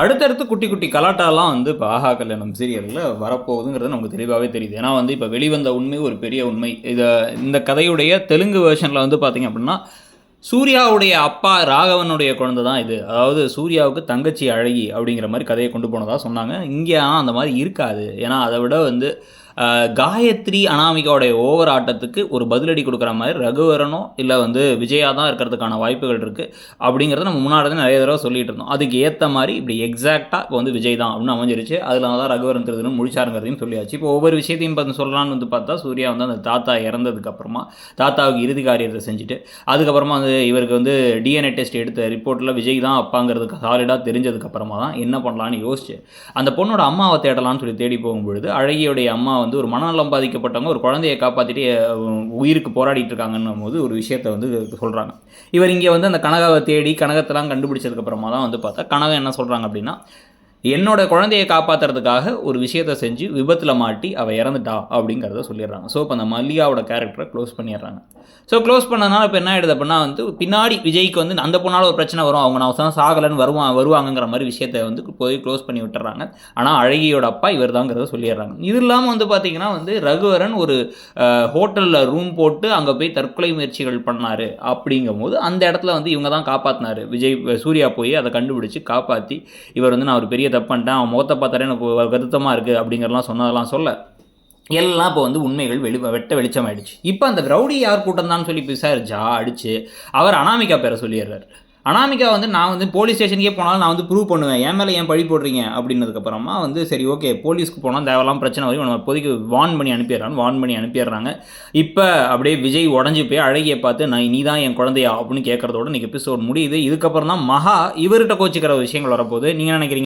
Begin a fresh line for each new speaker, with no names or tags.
அடுத்தடுத்து குட்டி குட்டி கலாட்டாலாம் வந்து இப்போ ஆஹா கல்யாணம் சீரியலில் வரப்போகுதுங்கிறது நமக்கு தெளிவாகவே தெரியுது. ஏன்னா வந்து இப்போ வெளிவந்த உண்மை ஒரு பெரிய உண்மை. இதை இந்த கதையுடைய தெலுங்கு வேர்ஷனில் வந்து பார்த்தீங்க அப்படின்னா சூர்யாவுடைய அப்பா ராகவனுடைய குழந்தை தான் இது. அதாவது சூர்யாவுக்கு தங்கச்சி அழகி அப்படிங்கிற மாதிரி கதையை கொண்டு போனதாக சொன்னாங்க. இங்கே ஆனால் அந்த மாதிரி இருக்காது. ஏன்னா அதை விட வந்து காயத்ரி அனாமிகாவுடைய ஓவர் ஆட்டத்துக்கு ஒரு பதிலடி கொடுக்குற மாதிரி ரகுவரனோ இல்லை வந்து விஜயா தான் இருக்கிறதுக்கான வாய்ப்புகள் இருக்குது அப்படிங்கிறத நம்ம முன்னாடி தான் நிறைய தடவை சொல்லிட்டு இருந்தோம். அதுக்கு ஏற்ற மாதிரி இப்படி எக்ஸாக்டாக இப்போ வந்து விஜய் தான் அப்படின்னு அமைஞ்சிருச்சு. அதில் தான் ரகுவரன் திருதுன்னு முழிச்சாருங்கிறதையும் சொல்லியாச்சு. இப்போ ஒவ்வொரு விஷயத்தையும் பார்த்து சொல்லலான்னு வந்து பார்த்தா சூர்யா வந்து அந்த தாத்தா இறந்ததுக்கப்புறமா தாத்தாவுக்கு இறுதி காரியத்தை செஞ்சுட்டு அதுக்கப்புறமா வந்து இவருக்கு வந்து டிஎன்ஏ டெஸ்ட் எடுத்த ரிப்போர்ட்டில் விஜய் தான் அப்பாங்கிறதுக்கு சாலிடாக தெரிஞ்சதுக்கப்புறமா தான் என்ன பண்ணலான்னு யோசிச்சு அந்த பொண்ணோட அம்மாவை தேடலாம்னு சொல்லி தேடி போகும்பொழுது அழகியோடைய அம்மா வந்து ஒரு மனநலம் பாதிக்கப்பட்டவங்க ஒரு குழந்தையை காப்பாற்றிட்டு உயிருக்கு போராடிட்டு இருக்காங்கன்னும் போது ஒரு விஷயத்தை வந்து சொல்கிறாங்க இவர் இங்கே வந்து அந்த கனகாவை தேடி கனகத்தெல்லாம் கண்டுபிடிச்சதுக்கப்புறமா தான் வந்து பார்த்தா கனகம் என்ன சொல்கிறாங்க அப்படின்னா என்னோட குழந்தையை காப்பாற்றுறதுக்காக ஒரு விஷயத்தை செஞ்சு விபத்தில் மாட்டி அவள் இறந்துட்டா அப்படிங்கிறத சொல்லிடுறாங்க. ஸோ இப்போ அந்த மல்லிகாவோட கேரக்டரை க்ளோஸ் பண்ணிடுறாங்க. ஸோ க்ளோஸ் பண்ணதுனால இப்போ என்ன ஆயிடுது அப்படின்னா வந்து பின்னாடி விஜய்க்கு வந்து அந்த பொண்ணால் ஒரு பிரச்சனை வரும். அவங்க நான் தான் சாகலைன்னு வருவான் வருவாங்கங்கிற மாதிரி விஷயத்தை வந்து போய் க்ளோஸ் பண்ணி விட்டுறாங்க. ஆனால் அழகியோட அப்பா இவர் தாங்கிறத சொல்லிடுறாங்க. இது இல்லாமல் வந்து பார்த்தீங்கன்னா வந்து ரகுவரன் ஒரு ஹோட்டலில் ரூம் போட்டு அங்கே போய் தற்கொலை முயற்சிகள் பண்ணார் அப்படிங்கும்போது அந்த இடத்துல வந்து இவங்க தான் காப்பாற்றினார் விஜய் சூர்யா போய் அதை கண்டுபிடிச்சு காப்பாற்றி இவர் வந்து நான் ஒரு பெரிய தப்பு பண்ணிட்டேன் அவன் முகத்தை பார்த்தாலே எனக்கு வருத்தமாக இருக்குது அப்படிங்கிறலாம் சொன்னதெல்லாம் சொல்ல எல்லாம் இப்போ வந்து உண்மைகள் வெளி வெட்ட வெளிச்சமாயிடுச்சு. இப்போ அந்த ரவுடி யார் கூட்டம் தான் சொல்லி விசாரிச்சா அடிச்சு அவர் அனாமிகா பேரை சொல்லிடுறாரு. அனாமிகா வந்து நான் வந்து போலீஸ் ஸ்டேஷனுக்கே போனாலும் நான் வந்து ப்ரூவ் பண்ணுவேன். என் மேலே ஏன் பழி போடுறீங்க? அப்படின்னதுக்கப்புறமா வந்து சரி ஓகே போலீஸ்க்கு போனால் தேவையெல்லாம் பிரச்சனை வரைக்கும் நம்ம இப்போதைக்கு வார்ன் பண்ணி அனுப்பிடுறாங்க வார்ன் பண்ணி அனுப்பிடுறாங்க. இப்போ அப்படியே விஜய் உடஞ்சி போய் அழகிய பார்த்து நான் நீ தான் என் குழந்தையா? அப்படின்னு கேட்குறதோட இன்றைக்கி எபிசோட் முடியுது. இதுக்கப்புறம் தான் மகா இவர்கிட்ட கோச்சிக்கிற விஷயங்கள் வரப்போகுது. நீங்கள் நினைக்கிறீங்க?